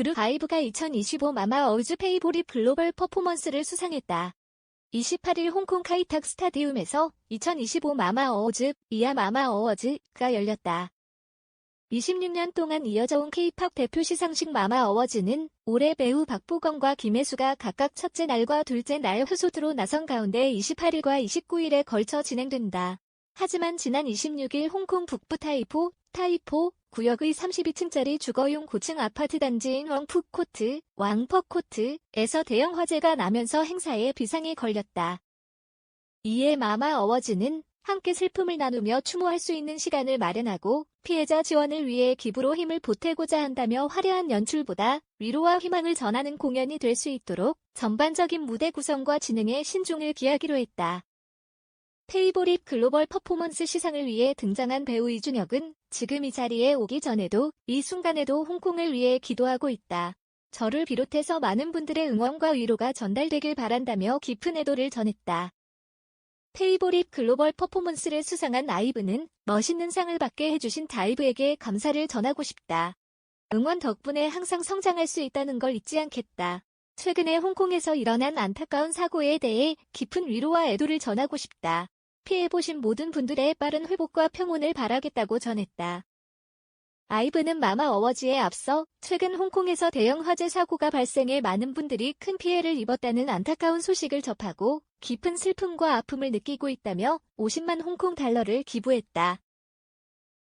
그룹 아이브가 2025 마마 어워즈 페이보릿 글로벌 퍼포먼스를 수상했다. 28일 홍콩 카이탁 스타디움에서 2025 마마 어워즈, 이아 마마 어워즈가 열렸다. 26년 동안 이어져온 케이팝 대표 시상식 마마 어워즈는 올해 배우 박보검과 김혜수가 각각 첫째 날과 둘째 날 후소트로 나선 가운데 28일과 29일에 걸쳐 진행된다. 하지만 지난 26일 홍콩 북부 타이포, 타이포 구역의 32층짜리 주거용 고층 아파트 단지인 왕푸코트, 왕퍼코트에서 대형 화재가 나면서 행사에 비상이 걸렸다. 이에 마마 어워즈는 함께 슬픔을 나누며 추모할 수 있는 시간을 마련하고 피해자 지원을 위해 기부로 힘을 보태고자 한다며 화려한 연출보다 위로와 희망을 전하는 공연이 될 수 있도록 전반적인 무대 구성과 진행에 신중을 기하기로 했다. 페이보릿 글로벌 퍼포먼스 시상을 위해 등장한 배우 이준혁은 지금 이 자리에 오기 전에도 이 순간에도 홍콩을 위해 기도하고 있다. 저를 비롯해서 많은 분들의 응원과 위로가 전달되길 바란다며 깊은 애도를 전했다. 페이보릿 글로벌 퍼포먼스를 수상한 아이브는 멋있는 상을 받게 해주신 다이브에게 감사를 전하고 싶다. 응원 덕분에 항상 성장할 수 있다는 걸 잊지 않겠다. 최근에 홍콩에서 일어난 안타까운 사고에 대해 깊은 위로와 애도를 전하고 싶다. 피해보신 모든 분들의 빠른 회복과 평온을 바라겠다고 전했다. 아이브는 마마 어워즈에 앞서 최근 홍콩에서 대형 화재 사고가 발생해 많은 분들이 큰 피해를 입었다는 안타까운 소식을 접하고 깊은 슬픔과 아픔을 느끼고 있다며 50만 홍콩 달러를 기부했다.